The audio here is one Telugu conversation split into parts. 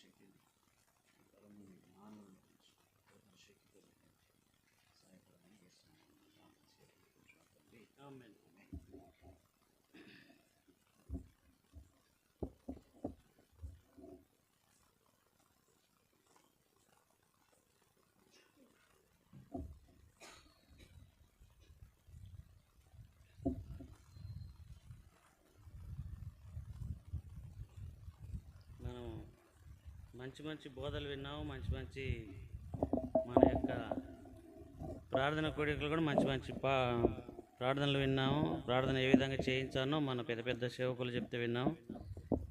şekilde. Aramızda anlamlı olan şekilde. Sahip olmayı geçsin. Amin. మంచి మంచి బోధలు విన్నాము మంచి మంచి మన యొక్క ప్రార్థన కోడికలు కూడా మంచి మంచి పా ప్రార్థనలు విన్నాము. ప్రార్థన ఏ విధంగా చేయించానో మన పెద్ద పెద్ద సేవకులు చెప్తే విన్నాము.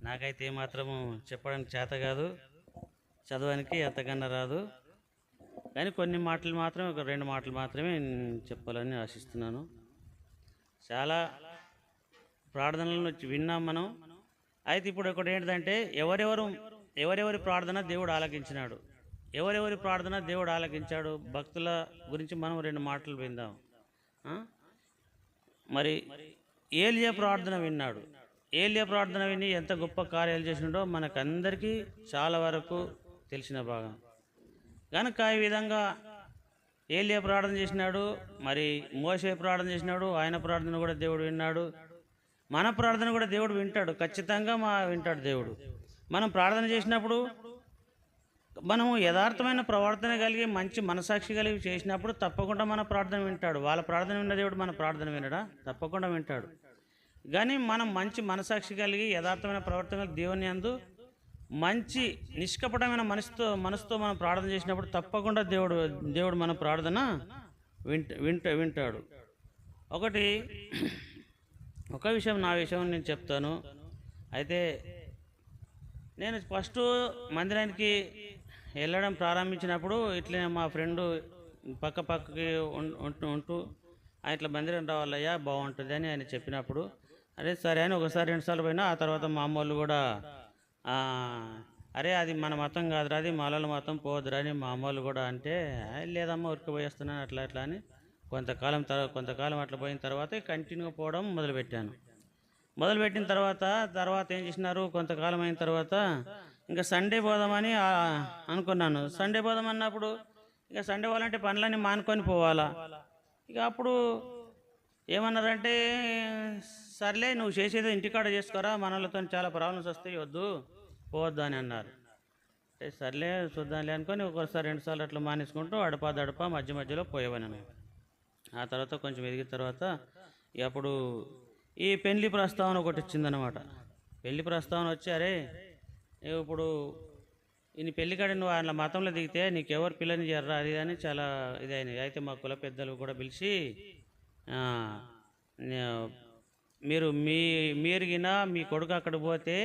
నాకైతే ఏమాత్రము చెప్పడానికి చేత కాదు. చదవడానికి ఎంతకన్నా రాదు. కానీ కొన్ని మాటలు మాత్రమే ఒక రెండు మాటలు మాత్రమే చెప్పాలని ఆశిస్తున్నాను. చాలా ప్రార్థనలను విన్నాం మనం. అయితే ఇప్పుడు ఒకటి ఏంటంటే ఎవరెవరు ఎవరెవరి ప్రార్థన దేవుడు ఆలకించినాడు? ఎవరెవరి ప్రార్థన దేవుడు ఆలకించాడు? భక్తుల గురించి మనం రెండు మాటలు విందాం. మరి ఏలియా ప్రార్థన విన్నాడు. ఏలియా ప్రార్థన విని ఎంత గొప్ప కార్యాలు చేసినాడో మనకందరికీ చాలా వరకు తెలిసిన భాగం. కనుక ఈ విధంగా ఏలియా ప్రార్థన చేసినాడు మరి మోసే ప్రార్థన చేసినాడు ఆయన ప్రార్థన కూడా దేవుడు విన్నాడు. మన ప్రార్థన కూడా దేవుడు వింటాడు. ఖచ్చితంగా మా వింటాడు దేవుడు. మనం ప్రార్థన చేసినప్పుడు మనము యథార్థమైన ప్రవర్తన కలిగి మంచి మనసాక్షి కలిగి చేసినప్పుడు తప్పకుండా మన ప్రార్థన వింటాడు. వాళ్ళ ప్రార్థన విన్న దేవుడు మన ప్రార్థన వినడా? తప్పకుండా వింటాడు. కానీ మనం మంచి మనసాక్షి కలిగి యథార్థమైన ప్రవర్తన దేవుని అందు మంచి నిష్కపటమైన మనసుతో మనసుతో మనం ప్రార్థన చేసినప్పుడు తప్పకుండా దేవుడు దేవుడు మన ప్రార్థన వింట వింట వింటాడు. ఒకటి ఒక విషయం నా విషయం నేను చెప్తాను. అయితే నేను ఫస్ట్ మందిరానికి వెళ్ళడం ప్రారంభించినప్పుడు ఇట్లనే మా ఫ్రెండు పక్క పక్కకి ఉంటూ ఉంటూ ఇట్లా మందిరం రావాలయ్యా బాగుంటుంది అని ఆయన చెప్పినప్పుడు అరే సరే అని ఒకసారి రెండుసార్లు పోయినా ఆ తర్వాత మా అమ్మోళ్ళు కూడా అరే అది మన మతం కాదురా అది మాలల మతం పోదురా అని మా అమ్మోళ్ళు కూడా అంటే లేదమ్మా ఉరికి పోయేస్తున్నాను అట్లా అట్లా అని కొంతకాలం తర్వాత కొంతకాలం అట్లా పోయిన తర్వాత కంటిన్యూగా పోవడం మొదలుపెట్టాను. మొదలుపెట్టిన తర్వాత తర్వాత ఏం చేసినారు? కొంతకాలం అయిన తర్వాత ఇంకా సండే పోదామని అనుకున్నాను. సండే పోదాం అన్నప్పుడు ఇక సండే పోవాలంటే పనులన్నీ మానుకొని పోవాలా? ఇక అప్పుడు ఏమన్నారంటే సర్లే నువ్వు చేసేది ఇంటికాడ చేసుకోరా మనలతో చాలా ప్రాబ్లమ్స్ వస్తాయి వద్దు పోవద్దు అని అన్నారు. అంటే సర్లే చూద్దాంలే అనుకొని ఒకసారి రెండుసార్లు అట్లా మానేసుకుంటూ అడపా దడప మధ్య మధ్యలో పోయేవాను ఆ తర్వాత కొంచెం ఎదిగిన తర్వాత ఇక అప్పుడు ఈ పెళ్ళి ప్రస్తావన ఒకటి వచ్చిందనమాట పెళ్ళి ప్రస్తావన వచ్చి అరే నువ్వు ఇప్పుడు ఈ పెళ్ళికాడ నువ్వు ఆయన మతంలో దిగితే నీకెవరు పిల్లని చేయరా అది ఇది అని చాలా ఇదైనది అయితే మా కుల పెద్దలు కూడా పిలిచి మీరు మీ మీరుగినా మీ కొడుకు అక్కడ పోతే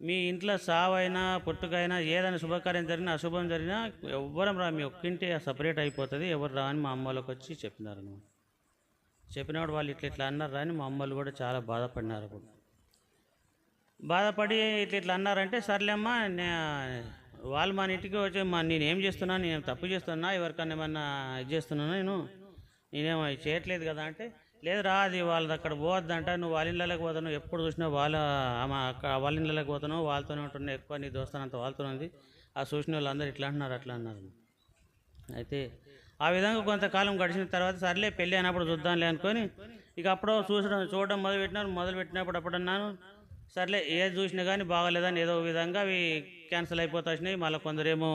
మీ ఇంట్లో సావైనా పుట్టుకైనా ఏదైనా శుభకార్యం జరిగినా అశుభం జరిగినా ఎవ్వరం రా మీ ఒక్కింటి సపరేట్ అయిపోతుంది. ఎవరు రా అని మా అమ్మలోకి వచ్చి చెప్పినారు అనమాట చెప్పినప్పుడు వాళ్ళు ఇట్లా ఇట్లా అన్నారు అని మా అమ్మలు కూడా చాలా బాధపడినారు అప్పుడు. బాధపడి ఇట్లా ఇట్లా అన్నారంటే సర్లేమ్మా నే వాళ్ళు మన ఇంటికి వచ్చి మా నేను ఏం చేస్తున్నా నేను తప్పు చేస్తున్నా ఎవరికన్నా ఏమన్నా ఇది చేస్తున్నానా నేను నేనేమో చేయట్లేదు కదా అంటే లేదు రా అది వాళ్ళది అక్కడ పోవద్దంట నువ్వు వాళ్ళ ఇళ్ళకి పోతున్నావు ఎప్పుడు చూసినా వాళ్ళ ఆమె అక్కడ వాళ్ళ ఇళ్ళకి పోతున్నావు వాళ్ళతోనే ఉంటున్నావు ఎక్కువ నీ దోస్తానంత వాళ్ళతోనే ఉంది. ఆ చూసిన వాళ్ళందరూ ఇట్లా అంటున్నారు అట్లా అన్నారు. అయితే ఆ విధంగా కొంతకాలం గడిచిన తర్వాత సర్లే పెళ్ళి అయినప్పుడు చూద్దాంలే అనుకొని ఇక అప్పుడు చూసడం చూడడం మొదలు పెట్టినారు మొదలు అప్పుడు అన్నాను సర్లే ఏది చూసినా కానీ బాగోలేదని ఏదో విధంగా అవి క్యాన్సిల్ అయిపోతా వచ్చినాయి. మళ్ళీ కొందరేమో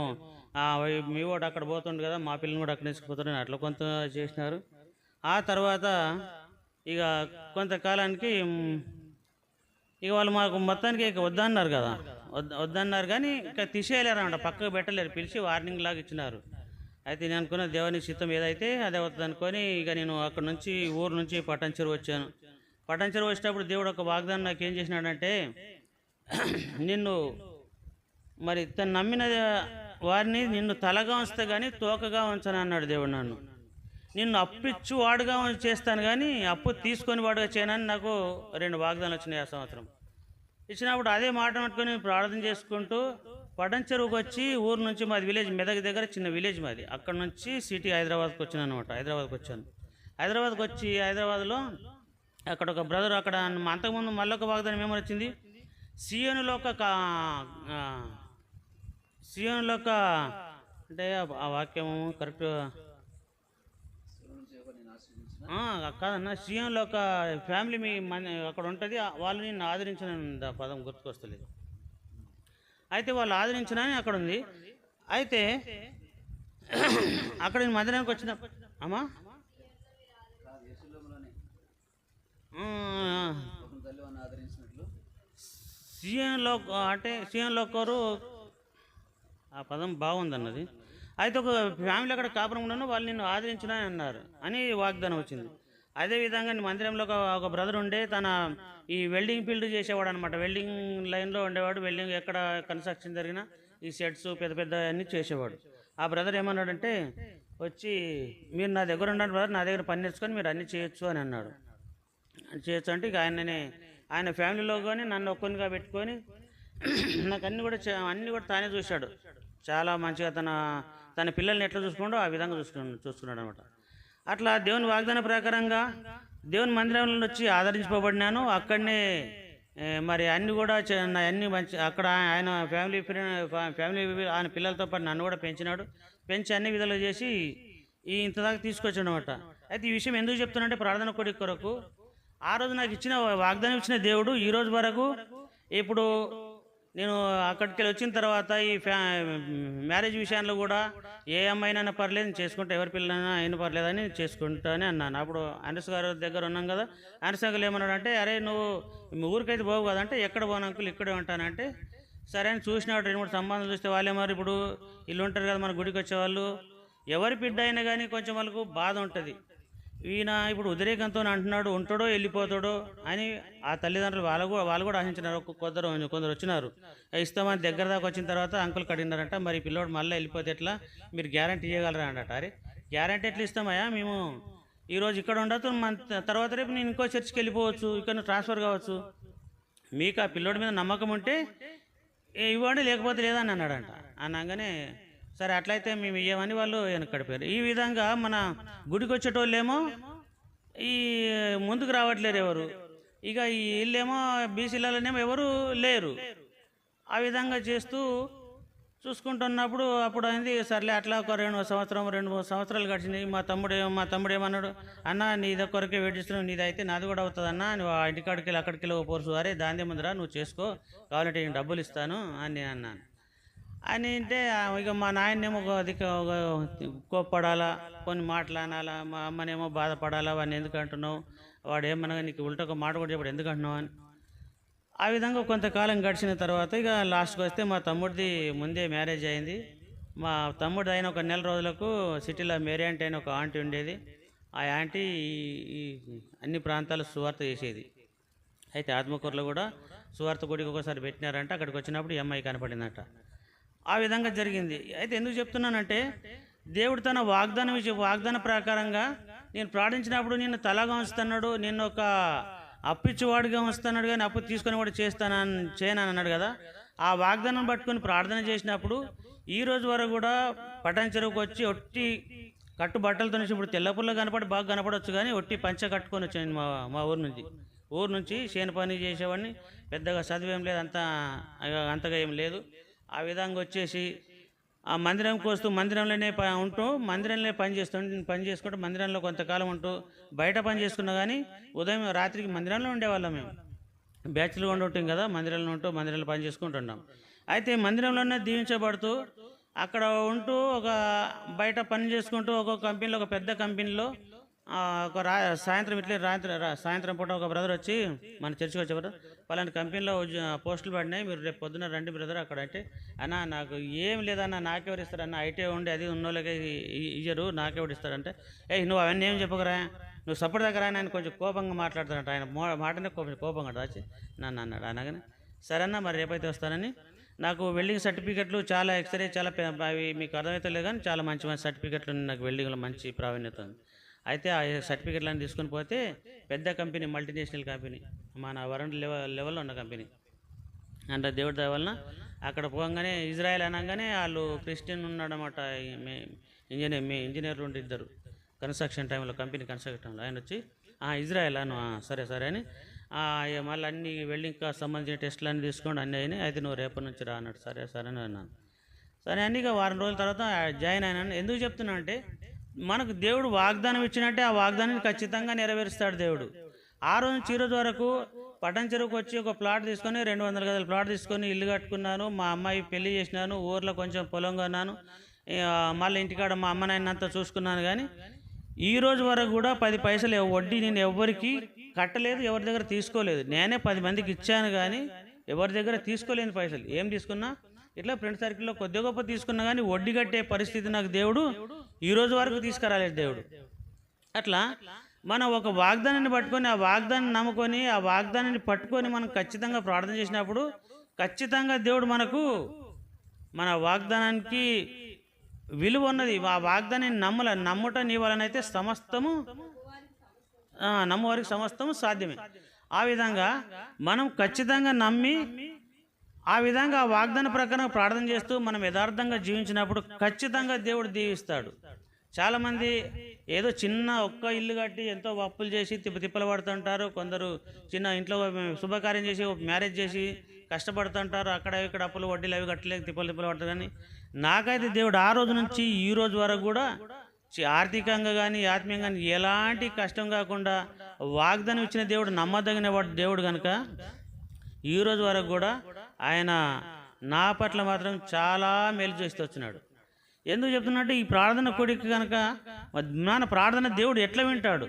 అవి మీ వాడు అక్కడ పోతుండు కదా మా పిల్లలు కూడా అక్కడ పోతుండే అట్లా కొంత చేసినారు. ఆ తర్వాత ఇక కొంతకాలానికి ఇక వాళ్ళు మాకు మొత్తానికి ఇక వద్దన్నారు కదా. వద్ద వద్దన్నారు కానీ ఇంకా తీసేయలేరు అన్నమాట పక్కకు పెట్టలేరు. పిలిచి వార్నింగ్ లాగా ఇచ్చినారు. అయితే నేను అనుకున్న దేవుని చిత్తం ఏదైతే అదే అవుతుంది అనుకొని ఇక నేను అక్కడ నుంచి ఊరు నుంచి పట్టంచెరు వచ్చాను. పట్టంచెరు వచ్చేటప్పుడు దేవుడు ఒక వాగ్దానం నాకు ఏం చేసినాడంటే నిన్ను మరి తను నమ్మిన వారిని నిన్ను తలగా ఉంచుతా కానీ తోకగా ఉంచను అన్నాడు దేవుడు నన్ను. నిన్ను అప్పిచ్చు వాడుగా చేస్తాను కానీ అప్పు తీసుకొని వాడుగా చేయనని నాకు రెండు వాగ్దానాలు వచ్చినాయి ఆ సంవత్సరం. ఇచ్చినప్పుడు అదే మాట పట్టుకొని ప్రార్థన చేసుకుంటూ పడంచెరువుకి వచ్చి ఊరు నుంచి మాది విలేజ్ మెదక్ దగ్గర చిన్న విలేజ్ మాది. అక్కడ నుంచి సిటీ హైదరాబాద్కి వచ్చాను అనమాట హైదరాబాద్కి వచ్చాను. హైదరాబాద్కి వచ్చి హైదరాబాద్లో అక్కడ ఒక బ్రదర్ అక్కడ అంతకుముందు మళ్ళీ ఒక వాగ్దానం ఏమని వచ్చింది? సియోనులో ఒక కా- ఒక అంటే ఆ- వాక్యము కరెక్ట్ కాదన్న సీఎంలో ఒక ఫ్యామిలీ మీ మన అక్కడ ఉంటుంది వాళ్ళు నేను ఆదరించిన పదం గుర్తుకొస్తలేదు. అయితే వాళ్ళు ఆదరించినని అక్కడ ఉంది అయితే అక్కడ నేను మందిరానికి వచ్చిన అమ్మా? సీఎం లో అంటే సీఎం లోకరు ఆ పదం బాగుందన్నది. అయితే ఒక ఫ్యామిలీ అక్కడ కాపురం ఉన్నాను వాళ్ళు నిన్ను ఆదరించిన అన్నారు. అని వాగ్దానం వచ్చింది. అదేవిధంగా మందిరంలో ఒక ఒక బ్రదర్ ఉండే తన ఈ వెల్డింగ్ ఫీల్డ్ చేసేవాడు అనమాట వెల్డింగ్ లైన్లో ఉండేవాడు. వెల్డింగ్ ఎక్కడ కన్స్ట్రక్షన్ జరిగినా ఈ సెట్స్ పెద్ద పెద్ద అన్నీ చేసేవాడు. ఆ బ్రదర్ ఏమన్నాడంటే వచ్చి మీరు నా దగ్గర ఉండండి బ్రదర్ నా దగ్గర పని నేర్చుకొని మీరు అన్నీ చేయొచ్చు అని అన్నాడు. చేయొచ్చు అంటే ఇక ఆయననే ఆయన ఫ్యామిలీలో కానీ నన్ను ఒక్కనిగా పెట్టుకొని నాకు అన్ని కూడా చే- కూడా తానే చూశాడు. చాలా మంచిగా తన తన పిల్లల్ని ఎట్లా చూసుకుంటో ఆ విధంగా చూసుకున్నాడు చూసుకున్నాడు అనమాట అట్లా దేవుని వాగ్దాన ప్రకారంగా దేవుని మందిరంలో వచ్చి ఆదరించుకోబడినాను అక్కడనే మరి అన్ని కూడా అన్ని మంచి అక్కడ ఆయన ఫ్యామిలీ ఫ్యామిలీ ఆయన పిల్లలతో పాటు నన్ను కూడా పెంచినాడు. పెంచి అన్ని విధాలు చేసి ఈ ఇంతదాకా తీసుకొచ్చాడు అనమాట అయితే ఈ విషయం ఎందుకు చెప్తున్నానంటే ప్రార్థన కొడి కొరకు. ఆ రోజు నాకు ఇచ్చిన వాగ్దానం ఇచ్చిన దేవుడు ఈ రోజు వరకు ఇప్పుడు నేను అక్కడికి వెళ్ళి వచ్చిన తర్వాత ఈ ఫ్యా మ్యారేజ్ విషయంలో కూడా ఏ అమ్మాయినైనా పర్లేదు నేను చేసుకుంటా ఎవరి పిల్లలైనా అయినా పర్లేదని చేసుకుంటానే అన్నాను. అప్పుడు అనస్ గారి దగ్గర ఉన్నాం కదా అనస్ అంకుల్ ఏమన్నాడు అంటే అరే నువ్వు మీ ఊరికైతే పోవు కదంటే అంటే ఎక్కడ పోను అంకుల్ ఇక్కడే ఉంటానంటే సరే అని చూసినాడు. రెండు మూడు సంబంధాలు చూస్తే వాళ్ళే మరి ఇప్పుడు ఇల్లు ఉంటారు కదా మన గుడికి వచ్చేవాళ్ళు ఎవరి బిడ్డ అయినా కానీ కొంచెం వాళ్ళకు బాధ ఉంటుంది. ఈయన ఇప్పుడు ఉద్రేకంతో అంటున్నాడు ఉంటాడో వెళ్ళిపోతాడో అని ఆ తల్లిదండ్రులు వాళ్ళు కూడా వాళ్ళు కూడా ఆశించినారు. కొందరు కొందరు వచ్చినారు. ఇస్తామని దగ్గర దాకా వచ్చిన తర్వాత అంకుల్ కడిగినారంట. మరి పిల్లోడు మళ్ళీ వెళ్ళిపోతే ఎట్లా? మీరు గ్యారంటీ ఇవ్వగలరా అంట అరే గ్యారంటీ ఎట్లా ఇస్తామయ్యా మేము? ఈరోజు ఇక్కడ ఉండదు మన తర్వాత రేపు నేను ఇంకో చర్చికి వెళ్ళిపోవచ్చు ఇక్కడ ట్రాన్స్ఫర్ కావచ్చు. మీకు ఆ పిల్లోడి మీద నమ్మకం ఉంటే ఏ ఇవ్వండి లేకపోతే లేదని అన్నాడంట. అనగానే సరే అట్లయితే మేము ఇవ్వమని వాళ్ళు వెనకడిపోయారు. ఈ విధంగా మన గుడికి వచ్చేటోళ్ళేమో ఈ ముందుకు రావట్లేరు ఎవరు. ఇక ఈ వీళ్ళేమో బీసీలలోనేమో ఎవరు లేరు. ఆ విధంగా చేస్తూ చూసుకుంటున్నప్పుడు అప్పుడు అయింది సర్లే అట్లా ఒక రెండు సంవత్సరం రెండు మూడు సంవత్సరాలు గడిచినాయి. మా తమ్ముడు మా తమ్ముడు ఏమన్నాడు? అన్న నీ కొరకే వేడిస్తున్నావు నీదైతే నాది కూడా అవుతుంది అన్న నువ్వు ఆ ఇంటికాడికి వెళ్ళి అక్కడికి వెళ్ళి పోర్సు. వారే దాని ముందర నువ్వు చేసుకో. కావాలంటే నేను డబ్బులు ఇస్తాను అని అన్నాను. అని అంటే ఇక మా నాయనేమో ఒక ఒక కోప్పడాలా కొన్ని మాట్లాడాలా మా అమ్మనేమో బాధపడాలా వాడిని ఎందుకు అంటున్నావు? వాడు ఏమనగా నీకు ఉల్టొక ఒక మాట కూడా చెప్పాడు ఎందుకు అంటున్నావు అని. ఆ విధంగా కొంతకాలం గడిచిన తర్వాత ఇక లాస్ట్కి వస్తే మా తమ్ముడిది ముందే మ్యారేజ్ అయింది. మా తమ్ముడు అయిన ఒక నెల రోజులకు సిటీలో మేరీ ఆంటీ అయిన ఒక ఆంటీ ఉండేది. ఆ ఆంటీ ఈ- అన్ని ప్రాంతాల సువార్త చేసేది. అయితే ఆత్మకూరులో కూడా సువార్త గుడికి ఒకసారి పెట్టినారంట అక్కడికి వచ్చినప్పుడు ఈ అమ్మాయి కనపడిందట. ఆ విధంగా జరిగింది. అయితే ఎందుకు చెప్తున్నానంటే దేవుడు తన వాగ్దానం విషయం వాగ్దాన ప్రకారంగా నేను ప్రార్థించినప్పుడు నిన్ను తలగా ఉంచుతున్నాడు నిన్ను ఒక అప్పిచ్చేవాడిగా ఉంచుతున్నాడు కానీ అప్పు తీసుకొని కూడా చేస్తానని చేయనని అన్నాడు కదా. ఆ వాగ్దానం పట్టుకొని ప్రార్థన చేసినప్పుడు ఈ రోజు వరకు కూడా పటాన్ చెరువుకు వచ్చి ఒట్టి కట్టు బట్టలతో నుంచి ఇప్పుడు తెల్లపుల్ల కనపడి బాగా కనపడవచ్చు కానీ ఒట్టి పంచ కట్టుకొని వచ్చాను మా మా ఊరు నుంచి. ఊరు నుంచి చేను పని చేసేవాడిని. పెద్దగా చదివేం లేదు అంత అంతగా ఏం లేదు. ఆ విధంగా వచ్చేసి ఆ మందిరంకి వస్తూ మందిరంలోనే ప- ఉంటూ మందిరంలో పని చేస్తూ పని చేసుకుంటూ మందిరంలో కొంతకాలం ఉంటూ బయట పని చేసుకున్నా కానీ ఉదయం రాత్రికి మందిరంలో ఉండేవాళ్ళం మేము. బ్యాచ్లు ఉండి ఉంటాం కదా మందిరంలో ఉంటూ మందిరంలో పని చేసుకుంటున్నాం అయితే మందిరంలోనే దీవించబడుతూ అక్కడ ఉంటూ ఒక బయట పని చేసుకుంటూ ఒక కంపెనీలో ఒక పెద్ద కంపెనీలో ఒక రా సాయంత్రం ఇట్లే రాయంత్రం సాయంత్రం పూట ఒక బ్రదర్ వచ్చి మన చర్చికి వచ్చేవారు పలాంటి కంపెనీలో పోస్టులు పడినాయి. మీరు రేపు పొద్దున్న రండి బ్రదర్ అక్కడ అంటే అన్న నాకు ఏం లేదన్న నాకెవరు ఇస్తారన్న ఐటీ ఉండి అది ఉన్నోళ్ళకి ఇ- ఇయ్యరు నాకెవరు ఇస్తారంటే ఏ నువ్వు అవన్నీ ఏం చెప్పకరా? నువ్వు సపోర్ట్ దగ్గర ఆయన కొంచెం కోపంగా మాట్లాడుతున్నట్టు. ఆయన మో మాటనే కొంచెం కోపంగా దాచి నన్ను అన్నాడు అనగానే సరేనా మరి రేపైతే వస్తానని. నాకు వెల్డింగ్ సర్టిఫికెట్లు చాలా ఎక్స్రే చాలా అవి మీకు అర్థమైతే లేదు కానీ చాలా మంచి మంచి సర్టిఫికెట్లు నాకు వెల్డింగ్లో మంచి ప్రావీణ్యత ఉంది. అయితే ఆ సర్టిఫికెట్లను తీసుకొని పోతే పెద్ద కంపెనీ మల్టీనేషనల్ కంపెనీ మన వరండ్ లెవెల్ లెవెల్లో ఉన్న కంపెనీ. అంటే దేవుడి దయ వలన అక్కడ పోగానే ఇజ్రాయెల్ అనగానే వాళ్ళు క్రిస్టియన్ ఉన్నాడనమాట ఇంజనీర్ మీ ఇంజనీర్లు ఉండి ఇద్దరు. కన్స్ట్రక్షన్ టైంలో కంపెనీ కన్స్ట్రక్షన్ టైంలో ఆయన వచ్చి "ఆ, ఇజ్రాయెల్ అను సరే సరే అని మళ్ళీ అన్ని వెల్డింగ్కి సంబంధించిన టెస్టులు అన్నీ తీసుకోండి అన్నీ అయినాయి అయితే నువ్వు రేపటి నుంచి రా అన్నాడు. సరే సరే అని అన్నాను. సరే అని ఇక వారం రోజుల తర్వాత జాయిన్ అయినాను. ఎందుకు చెప్తున్నా అంటే మనకు దేవుడు వాగ్దానం ఇచ్చినట్టే ఆ వాగ్దానాన్ని ఖచ్చితంగా నెరవేరుస్తాడు దేవుడు. ఆ రోజు నుంచి వరకు పట్టణ చెరువుకు వచ్చి ఒక ప్లాట్ తీసుకొని రెండు వందల గదుల ప్లాట్ తీసుకొని ఇల్లు కట్టుకున్నాను. మా అమ్మాయి పెళ్ళి చేసినాను. ఊర్లో కొంచెం పొలం కొన్నాను మళ్ళీ ఇంటికాడ మా అమ్మ నాయనంతా చూసుకున్నాను కానీ ఈ రోజు వరకు కూడా పది పైసలు వడ్డీ నేను ఎవరికి కట్టలేదు ఎవరి దగ్గర తీసుకోలేదు. నేనే పది మందికి ఇచ్చాను కానీ ఎవరి దగ్గర తీసుకోలేని పైసలు. ఏం తీసుకున్నా? ఇట్లా ఫ్రెండ్ సర్కిల్లో కొద్ది గొప్ప తీసుకున్నా కానీ వడ్డీ కట్టే పరిస్థితి నాకు దేవుడు ఈ రోజు వరకు తీసుకురాలేదు దేవుడు. అట్లా మనం ఒక వాగ్దానాన్ని పట్టుకొని ఆ వాగ్దానాన్ని నమ్ముకొని ఆ వాగ్దానాన్ని పట్టుకొని మనం ఖచ్చితంగా ప్రార్థన చేసినప్పుడు ఖచ్చితంగా దేవుడు మనకు మన వాగ్దానానికి విలువ ఉన్నది. ఆ వాగ్దానాన్ని నమ్మల నమ్ముట నీ వలనైతే సమస్తము నమ్మవారికి సమస్తము సాధ్యమే. ఆ విధంగా మనం ఖచ్చితంగా నమ్మి ఆ విధంగా వాగ్దాన ప్రకారం ప్రార్థన చేస్తూ మనం యథార్థంగా జీవించినప్పుడు ఖచ్చితంగా దేవుడు దీవిస్తాడు. చాలామంది ఏదో చిన్న ఒక్క ఇల్లు కట్టి ఎంతో అప్పులు చేసి తిప్ప తిప్పలు పడుతుంటారు. కొందరు చిన్న ఇంట్లో శుభకార్యం చేసి ఒక మ్యారేజ్ చేసి కష్టపడుతుంటారు. అక్కడ ఇక్కడ అప్పులు వడ్డీలు అవి కట్టలేక తిప్పలు తిప్పలు పడతారు. కానీ నాకైతే దేవుడు ఆ రోజు నుంచి ఈ రోజు వరకు కూడా ఆర్థికంగా కానీ ఆత్మీయంగా కానీ ఎలాంటి కష్టం కాకుండా వాగ్దానం ఇచ్చిన దేవుడు నమ్మదగిన వాడు దేవుడు కనుక ఈ రోజు వరకు కూడా ఆయన నా పట్ల మాత్రం చాలా మేలు చేస్తూ వచ్చినాడు. ఎందుకు చెప్తున్నట్టు ఈ ప్రార్థన కొడికి కనుక మన ప్రార్థన దేవుడు ఎట్లా వింటాడు?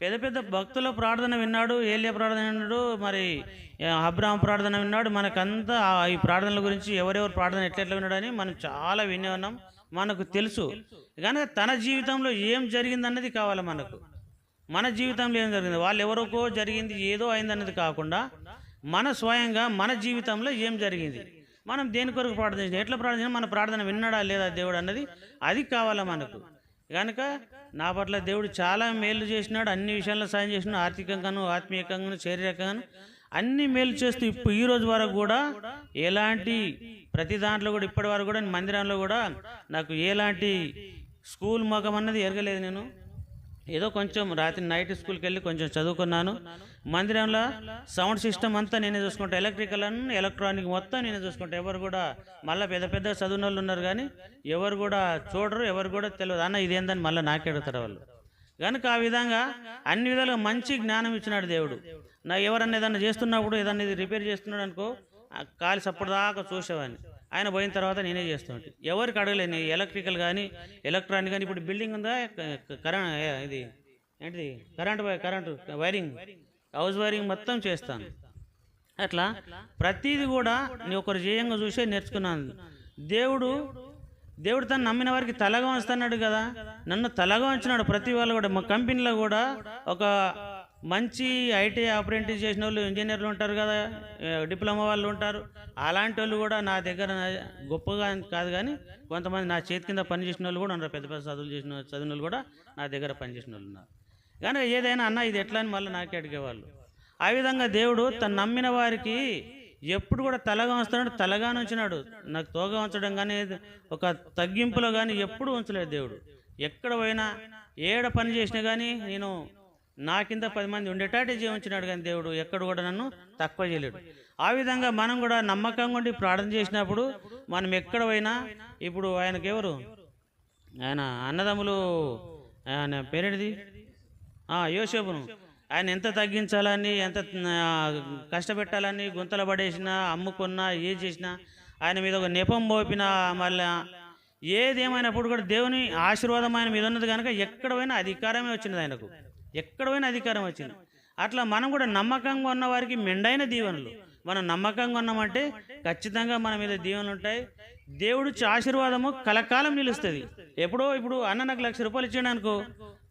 పెద్ద పెద్ద భక్తుల ప్రార్థన విన్నాడు ఏలియా ప్రార్థన విన్నాడు మరి అబ్రాహం ప్రార్థన విన్నాడు. మనకంతా ఈ ప్రార్థనల గురించి ఎవరెవరు ప్రార్థన ఎట్లా ఎట్లా విన్నాడని మనం చాలా వినే ఉన్నాం మనకు తెలుసు. కనుక తన జీవితంలో ఏం జరిగిందన్నది కావాలి మనకు. మన జీవితంలో ఏం జరిగింది? వాళ్ళు ఎవరికో జరిగింది ఏదో అయిందన్నది కాకుండా మన స్వయంగా మన జీవితంలో ఏం జరిగింది? మనం దేని కొరకు ప్రార్థన ఎట్లా ప్రార్థన మన ప్రార్థన విన్నాడా లేదా దేవుడు అన్నది అది కావాలా మనకు. కనుక నా పట్ల దేవుడు చాలా మేలు చేసినాడు అన్ని విషయాల్లో సాయం చేసినాడు ఆర్థికంగాను ఆత్మీయంగాను శారీరకంగాను అన్ని మేలు చేస్తూ ఇప్పుడు ఈ రోజు వరకు కూడా ఎలాంటి ప్రతి దాంట్లో కూడా ఇప్పటి వరకు కూడా మందిరంలో కూడా నాకు ఎలాంటి స్కూల్ ముఖం అన్నది ఎరగలేదు నేను. ఏదో కొంచెం రాత్రి నైట్ స్కూల్కి వెళ్ళి కొంచెం చదువుకున్నాను. మందిరంలో సౌండ్ సిస్టమ్ అంతా నేనే చూసుకుంటా. ఎలక్ట్రికల్ అన్ని ఎలక్ట్రానిక్ మొత్తం నేనే చూసుకుంటా. ఎవరు కూడా మళ్ళీ పెద్ద పెద్ద చదువున వాళ్ళు ఉన్నారు కానీ ఎవరు కూడా చూడరు ఎవరు కూడా తెలియదు. అన్న ఇదేందని మళ్ళీ నాకే అడుగుతారు వాళ్ళు. కనుక ఆ విధంగా అన్ని విధాలుగా మంచి జ్ఞానం ఇచ్చినాడు దేవుడు. నా ఎవరన్నా ఏదన్నా చేస్తున్నప్పుడు ఏదన్నా ఇది రిపేర్ చేస్తున్నాడు అనుకో ఆ కాలి సప్పుడు దాకా చూసేవాడిని. ఆయన పోయిన తర్వాత నేనే చేస్తుంటే ఎవరికి అడగలేదు ఎలక్ట్రికల్ కానీ ఎలక్ట్రానిక్ కానీ ఇప్పుడు బిల్డింగ్ ఉందా? కరెంట్ ఇది ఏంటిది? Current current wiring house wiring మొత్తం చేస్తాను. అట్లా ప్రతీది కూడా నేను ఒకరు జయంగా చూసే నేర్చుకున్నాను. దేవుడు దేవుడు తను నమ్మిన వారికి తలగా ఉంచుతున్నాడు కదా. నన్ను తలగా ఉంచినాడు ప్రతి వాళ్ళు కూడా. మా కంపెనీలో కూడా ఒక మంచి ఐటీ అప్రెంటిస్ చేసిన వాళ్ళు ఇంజనీర్లు ఉంటారు కదా డిప్లొమా వాళ్ళు ఉంటారు. అలాంటి వాళ్ళు కూడా నా దగ్గర గొప్పగా కాదు కానీ కొంతమంది నా చేతి కింద పని చేసిన వాళ్ళు కూడా ఉన్నారు పెద్ద పెద్ద చదువులు చేసిన చదివిన వాళ్ళు కూడా నా దగ్గర పనిచేసిన వాళ్ళు ఉన్నారు. కానీ ఏదైనా అన్న ఇది ఎట్లా అని మళ్ళీ నాకే అడిగేవాళ్ళు. ఆ విధంగా దేవుడు తను నమ్మిన వారికి ఎప్పుడు కూడా తలగా ఉంచుతున్నాడు తలగా ఉంచినాడు నాకు తోగా ఉంచడం కానీ ఒక తగ్గింపులో కానీ ఎప్పుడు ఉంచలేదు దేవుడు. ఎక్కడ పోయినా ఏడ పని చేసినా కానీ నేను నా కింద పది మంది ఉండేటాటే జీవించినాడు కానీ దేవుడు ఎక్కడ కూడా నన్ను తక్కువ చేయలేడు. ఆ విధంగా మనం కూడా నమ్మకంగా ఉండి ప్రార్థన చేసినప్పుడు మనం ఎక్కడ పోయినా ఇప్పుడు ఆయనకి ఎవరు? ఆయన అన్నదమ్ములు ఆయన పేరేంటిది? యోసేపును. ఆయన ఎంత తగ్గించాలని ఎంత కష్టపెట్టాలని గుంతలు పడేసినా అమ్ముకున్నా ఏ చేసినా ఆయన మీద ఒక నెపం మోపినా మళ్ళా ఏదేమైనప్పుడు కూడా దేవుని ఆశీర్వాదం ఆయన మీద ఉన్నది కనుక ఎక్కడ పోయినా అధికారమే వచ్చింది ఆయనకు. ఎక్కడ పోయినా అధికారం వచ్చింది. అట్లా మనం కూడా నమ్మకంగా ఉన్న వారికి మెండైన దీవెనలు. మనం నమ్మకంగా ఉన్నామంటే ఖచ్చితంగా మన మీద దీవెనలు ఉంటాయి. దేవుడు ఆశీర్వాదము కలకాలం నిలుస్తుంది. ఎప్పుడో ఇప్పుడు అన్న నాకు లక్ష రూపాయలు ఇచ్చాడు అనుకో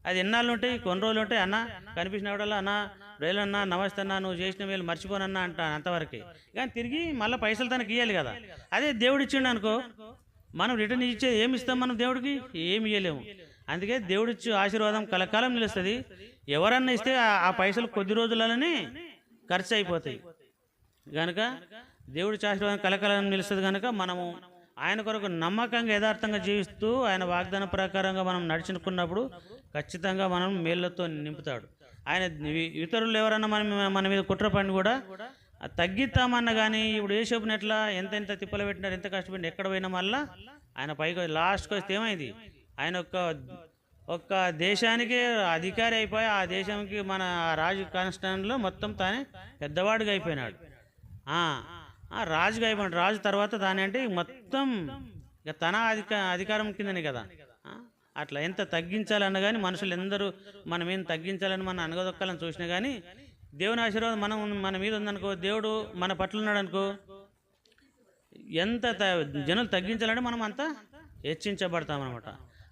అది ఎన్నాళ్ళు ఉంటాయి? కొన్ని రోజులు ఉంటాయి అన్న. కనిపించినప్పుడల్లా అన్న రైలు అన్న నమస్తే అన్న నువ్వు చేసిన వీళ్ళు మర్చిపోనన్నా అంట అంతవరకే. కానీ తిరిగి మళ్ళీ పైసలు తనకి ఇవ్వాలి కదా. అదే దేవుడు ఇచ్చిండు అనుకో మనం రిటర్న్ ఇచ్చే ఏమి ఇస్తాం మనం దేవుడికి? ఏమి ఇవ్వలేము అందుకే దేవుడిచ్చే ఆశీర్వాదం కలకాలం నిలుస్తుంది. ఎవరన్నా ఇస్తే ఆ- పైసలు కొద్ది రోజులలోనే ఖర్చు అయిపోతాయి కనుక దేవుడి ఆశీర్వాదం కలకాలం నిలుస్తుంది కనుక మనము ఆయన కొరకు నమ్మకంగా యథార్థంగా జీవిస్తూ ఆయన వాగ్దాన ప్రకారంగా మనం నడుచుకున్నప్పుడు ఖచ్చితంగా మనం మేళ్ళతో నింపుతాడు. ఆయన ఇతరులు ఎవరన్నా మన మన మీద కుట్ర పని కూడా తగ్గిస్తామన్న కానీ ఇప్పుడు ఏ చెప్పిన ఎట్లా ఎంత ఎంత తిప్పలు పెట్టినారు ఎంత కష్టపడి ఎక్కడ పోయినా మళ్ళా ఆయన పైకి లాస్ట్కి వస్తే ఏమైంది? ఆయన ఒక్క ఒక్క దేశానికి అధికారి అయిపోయి ఆ దేశానికి మన ఆ రాజు కాన్స్టాంట్లో మొత్తం తానే పెద్దవాడుగా అయిపోయినాడు. రాజుగా అయిపోయినాడు. రాజు తర్వాత దాని అంటే మొత్తం ఇక తన అధిక అధికారం కిందనే కదా. అట్లా ఎంత తగ్గించాలన్న కానీ మనుషులు ఎందరూ మనం ఏం తగ్గించాలని మన అనగదొక్కాలని చూసినా కానీ దేవుని ఆశీర్వాదం మనం మన మీద ఉందనుకో దేవుడు మన పట్ల ఉన్నాడు అనుకో ఎంత త- జనులు తగ్గించాలంటే మనం అంతా హెచ్చించబడతాం అనమాట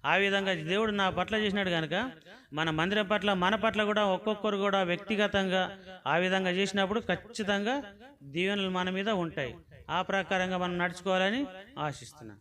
ఆ విధంగా దేవుడు నా పట్ల చేసినాడు కనుక మన మందిరం పట్ల మన పట్ల కూడా ఒక్కొక్కరు కూడా వ్యక్తిగతంగా ఆ విధంగా చేసినప్పుడు ఖచ్చితంగా దీవెనలు మన మీద ఉంటాయి. ఆ ప్రకారంగా మనం నడుచుకోవాలని ఆశిస్తున్నాను